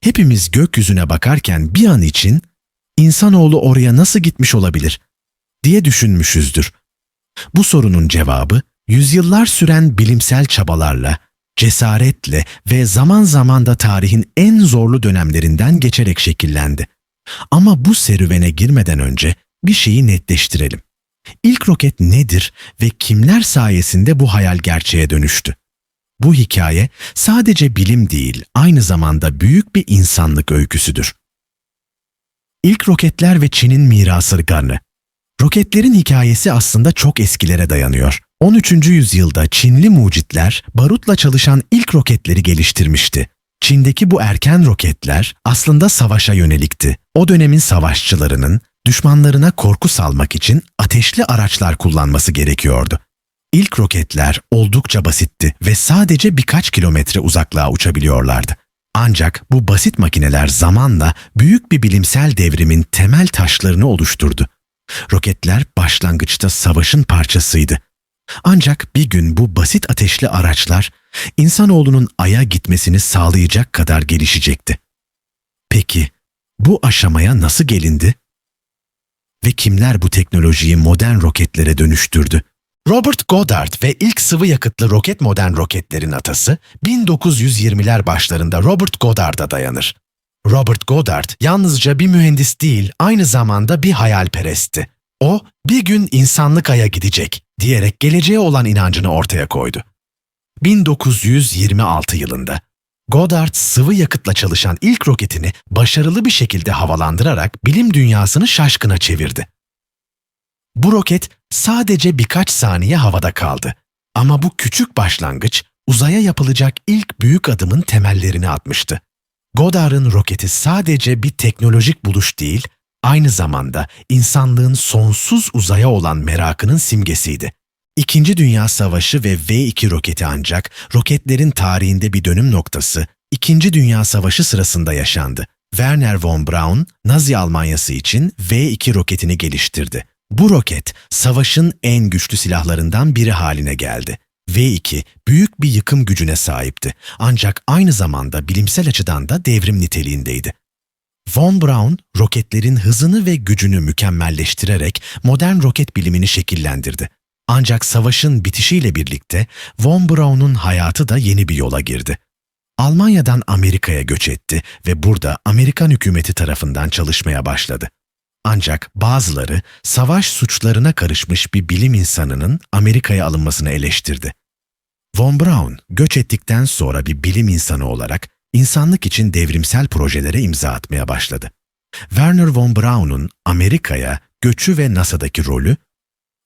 Hepimiz gökyüzüne bakarken bir an için insanoğlu oraya nasıl gitmiş olabilir diye düşünmüşüzdür. Bu sorunun cevabı yüzyıllar süren bilimsel çabalarla, cesaretle ve zaman zaman da tarihin en zorlu dönemlerinden geçerek şekillendi. Ama bu serüvene girmeden önce bir şeyi netleştirelim. İlk roket nedir ve kimler sayesinde bu hayal gerçeğe dönüştü? Bu hikaye sadece bilim değil, aynı zamanda büyük bir insanlık öyküsüdür. İlk roketler ve Çin'in mirası Garnı. Roketlerin hikayesi aslında çok eskilere dayanıyor. 13. yüzyılda Çinli mucitler barutla çalışan ilk roketleri geliştirmişti. Çin'deki bu erken roketler aslında savaşa yönelikti. O dönemin savaşçılarının düşmanlarına korku salmak için ateşli araçlar kullanması gerekiyordu. İlk roketler oldukça basitti ve sadece birkaç kilometre uzaklığa uçabiliyorlardı. Ancak bu basit makineler zamanla büyük bir bilimsel devrimin temel taşlarını oluşturdu. Roketler başlangıçta savaşın parçasıydı. Ancak bir gün bu basit ateşli araçlar insanoğlunun aya gitmesini sağlayacak kadar gelişecekti. Peki bu aşamaya nasıl gelindi? Ve kimler bu teknolojiyi modern roketlere dönüştürdü? Robert Goddard ve ilk sıvı yakıtlı roket modern roketlerin atası 1920'ler başlarında Robert Goddard'a dayanır. Robert Goddard yalnızca bir mühendis değil, aynı zamanda bir hayalperestti. O, bir gün insanlık aya gidecek diyerek geleceğe olan inancını ortaya koydu. 1926 yılında Goddard sıvı yakıtla çalışan ilk roketini başarılı bir şekilde havalandırarak bilim dünyasını şaşkına çevirdi. Bu roket sadece birkaç saniye havada kaldı. Ama bu küçük başlangıç uzaya yapılacak ilk büyük adımın temellerini atmıştı. Goddard'ın roketi sadece bir teknolojik buluş değil, aynı zamanda insanlığın sonsuz uzaya olan merakının simgesiydi. İkinci Dünya Savaşı ve V-2 roketi ancak roketlerin tarihinde bir dönüm noktası İkinci Dünya Savaşı sırasında yaşandı. Werner von Braun, Nazi Almanyası için V-2 roketini geliştirdi. Bu roket, savaşın en güçlü silahlarından biri haline geldi. V2 büyük bir yıkım gücüne sahipti ancak aynı zamanda bilimsel açıdan da devrim niteliğindeydi. Von Braun, roketlerin hızını ve gücünü mükemmelleştirerek modern roket bilimini şekillendirdi. Ancak savaşın bitişiyle birlikte Von Braun'un hayatı da yeni bir yola girdi. Almanya'dan Amerika'ya göç etti ve burada Amerikan hükümeti tarafından çalışmaya başladı. Ancak bazıları savaş suçlarına karışmış bir bilim insanının Amerika'ya alınmasını eleştirdi. Von Braun göç ettikten sonra bir bilim insanı olarak insanlık için devrimsel projelere imza atmaya başladı. Werner von Braun'un Amerika'ya göçü ve NASA'daki rolü,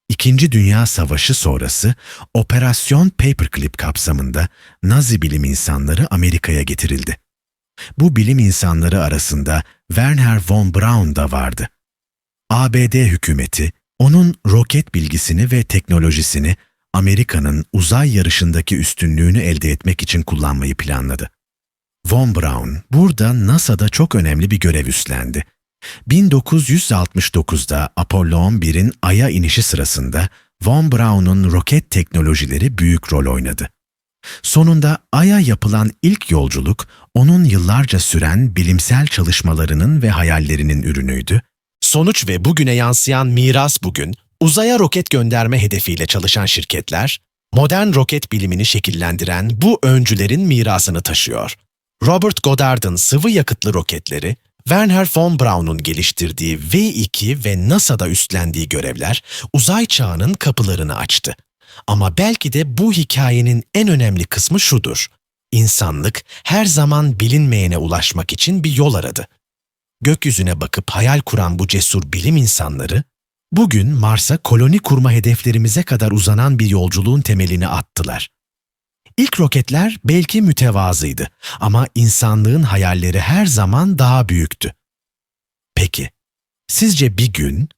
İkinci Dünya Savaşı sonrası Operasyon Paperclip kapsamında Nazi bilim insanları Amerika'ya getirildi. Bu bilim insanları arasında Werner von Braun da vardı. ABD hükümeti onun roket bilgisini ve teknolojisini Amerika'nın uzay yarışındaki üstünlüğünü elde etmek için kullanmayı planladı. Von Braun burada NASA'da çok önemli bir görev üstlendi. 1969'da Apollo 11'in Ay'a inişi sırasında Von Braun'un roket teknolojileri büyük rol oynadı. Sonunda Ay'a yapılan ilk yolculuk onun yıllarca süren bilimsel çalışmalarının ve hayallerinin ürünüydü. Sonuç ve bugüne yansıyan miras bugün, uzaya roket gönderme hedefiyle çalışan şirketler, modern roket bilimini şekillendiren bu öncülerin mirasını taşıyor. Robert Goddard'ın sıvı yakıtlı roketleri, Werner von Braun'un geliştirdiği V2 ve NASA'da üstlendiği görevler uzay çağının kapılarını açtı. Ama belki de bu hikayenin en önemli kısmı şudur. İnsanlık her zaman bilinmeyene ulaşmak için bir yol aradı. Gökyüzüne bakıp hayal kuran bu cesur bilim insanları, bugün Mars'a koloni kurma hedeflerimize kadar uzanan bir yolculuğun temelini attılar. İlk roketler belki mütevazıydı ama insanlığın hayalleri her zaman daha büyüktü. Peki, sizce bir gün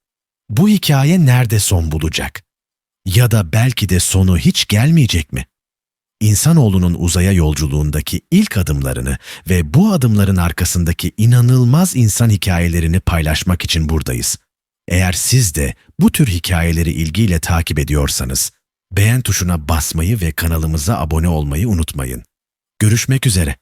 bu hikaye nerede son bulacak? Ya da belki de sonu hiç gelmeyecek mi? İnsanoğlunun uzaya yolculuğundaki ilk adımlarını ve bu adımların arkasındaki inanılmaz insan hikayelerini paylaşmak için buradayız. Eğer siz de bu tür hikayeleri ilgiyle takip ediyorsanız, beğen tuşuna basmayı ve kanalımıza abone olmayı unutmayın. Görüşmek üzere.